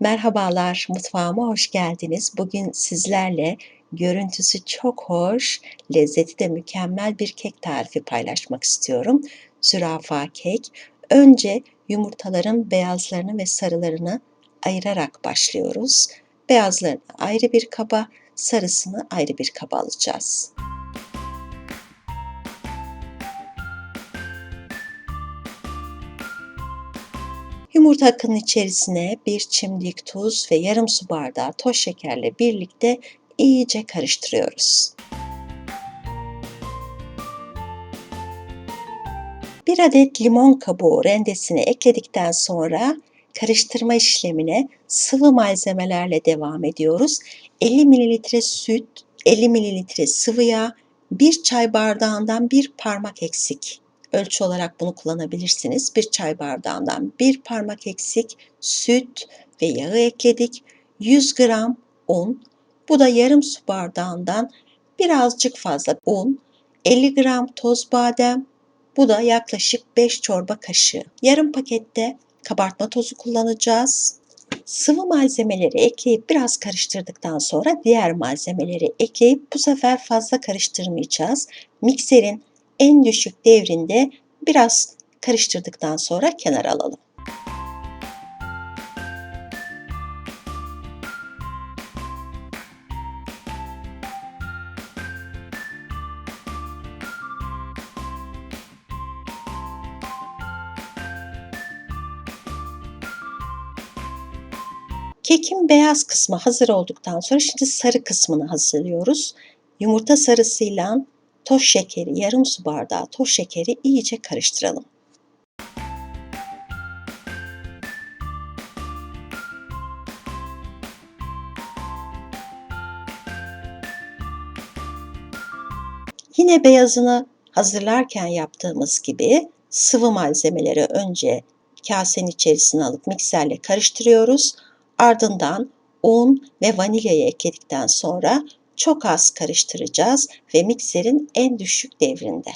Merhabalar, mutfağıma hoş geldiniz. Bugün sizlerle görüntüsü çok hoş, lezzeti de mükemmel bir kek tarifi paylaşmak istiyorum. Zürafa kek. Önce yumurtaların beyazlarını ve sarılarını ayırarak başlıyoruz. Beyazlarını ayrı bir kaba, sarısını ayrı bir kaba alacağız. Yumurta akının içerisine bir çimdik tuz ve yarım su bardağı toz şekerle birlikte iyice karıştırıyoruz. Bir adet limon kabuğu rendesini ekledikten sonra karıştırma işlemine sıvı malzemelerle devam ediyoruz. 50 ml süt, 50 ml sıvı yağ, 1 çay bardağından bir parmak eksik ölçü olarak bunu kullanabilirsiniz. Bir çay bardağından bir parmak eksik süt ve yağı ekledik. 100 gram un, bu da yarım su bardağından birazcık fazla un, 50 gram toz badem, bu da yaklaşık 5 çorba kaşığı. Yarım pakette kabartma tozu kullanacağız. Sıvı malzemeleri ekleyip biraz karıştırdıktan sonra diğer malzemeleri ekleyip bu sefer fazla karıştırmayacağız. Mikserin en düşük devrinde biraz karıştırdıktan sonra kenara alalım. Kekin beyaz kısmı hazır olduktan sonra şimdi sarı kısmını hazırlıyoruz. Yumurta sarısıyla toz şekeri, yarım su bardağı toz şekeri iyice karıştıralım. Yine beyazını hazırlarken yaptığımız gibi sıvı malzemeleri önce kasenin içerisine alıp mikserle karıştırıyoruz. Ardından un ve vanilyayı ekledikten sonra çok az karıştıracağız ve mikserin en düşük devrinde.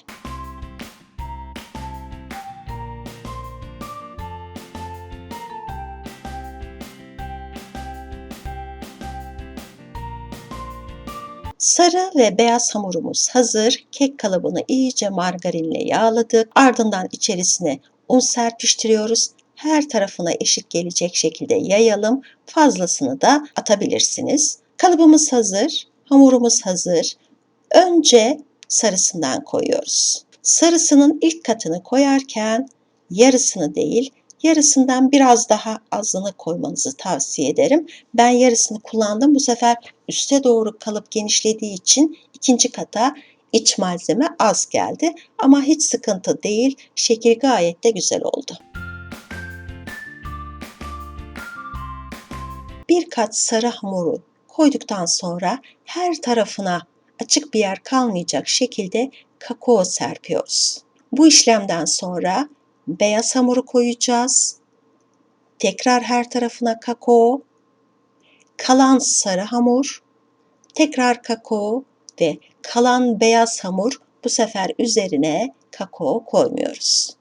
Sarı ve beyaz hamurumuz hazır. Kek kalıbını iyice margarinle yağladık. Ardından içerisine un serpiştiriyoruz. Her tarafına eşit gelecek şekilde yayalım. Fazlasını da atabilirsiniz. Kalıbımız hazır. Hamurumuz hazır. Önce sarısından koyuyoruz. Sarısının ilk katını koyarken yarısını değil, yarısından biraz daha azını koymanızı tavsiye ederim. Ben yarısını kullandım. Bu sefer üste doğru kalıp genişlediği için ikinci kata iç malzeme az geldi. Ama hiç sıkıntı değil. Şekil gayet de güzel oldu. Bir kat sarı hamuru koyduktan sonra her tarafına açık bir yer kalmayacak şekilde kakao serpiyoruz. Bu işlemden sonra beyaz hamuru koyacağız. Tekrar her tarafına kakao, kalan sarı hamur, tekrar kakao ve kalan beyaz hamur bu sefer üzerine kakao koymuyoruz.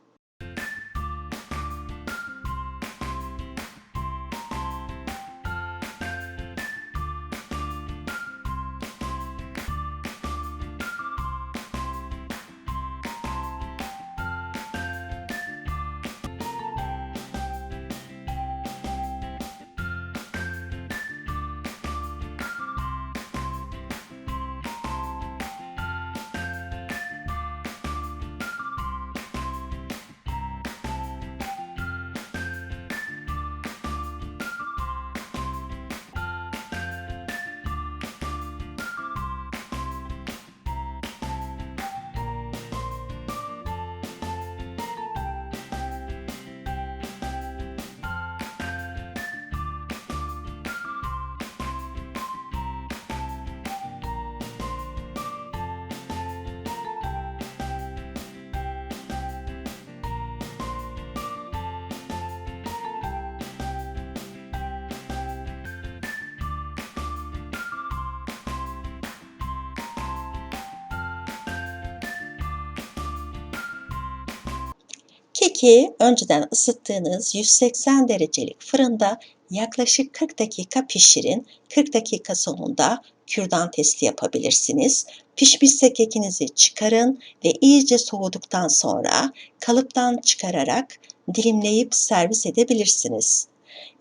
Keki önceden ısıttığınız 180 derecelik fırında Yaklaşık 40 dakika pişirin. 40 dakika sonunda kürdan testi yapabilirsiniz. Pişmişse kekinizi çıkarın ve iyice soğuduktan sonra kalıptan çıkararak dilimleyip servis edebilirsiniz.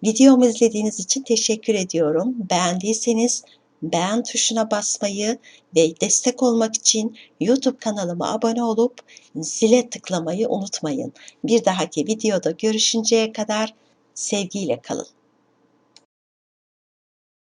Videomu izlediğiniz için teşekkür ediyorum. Beğendiyseniz beğen tuşuna basmayı ve destek olmak için YouTube kanalıma abone olup zile tıklamayı unutmayın. Bir dahaki videoda görüşünceye kadar sevgiyle kalın.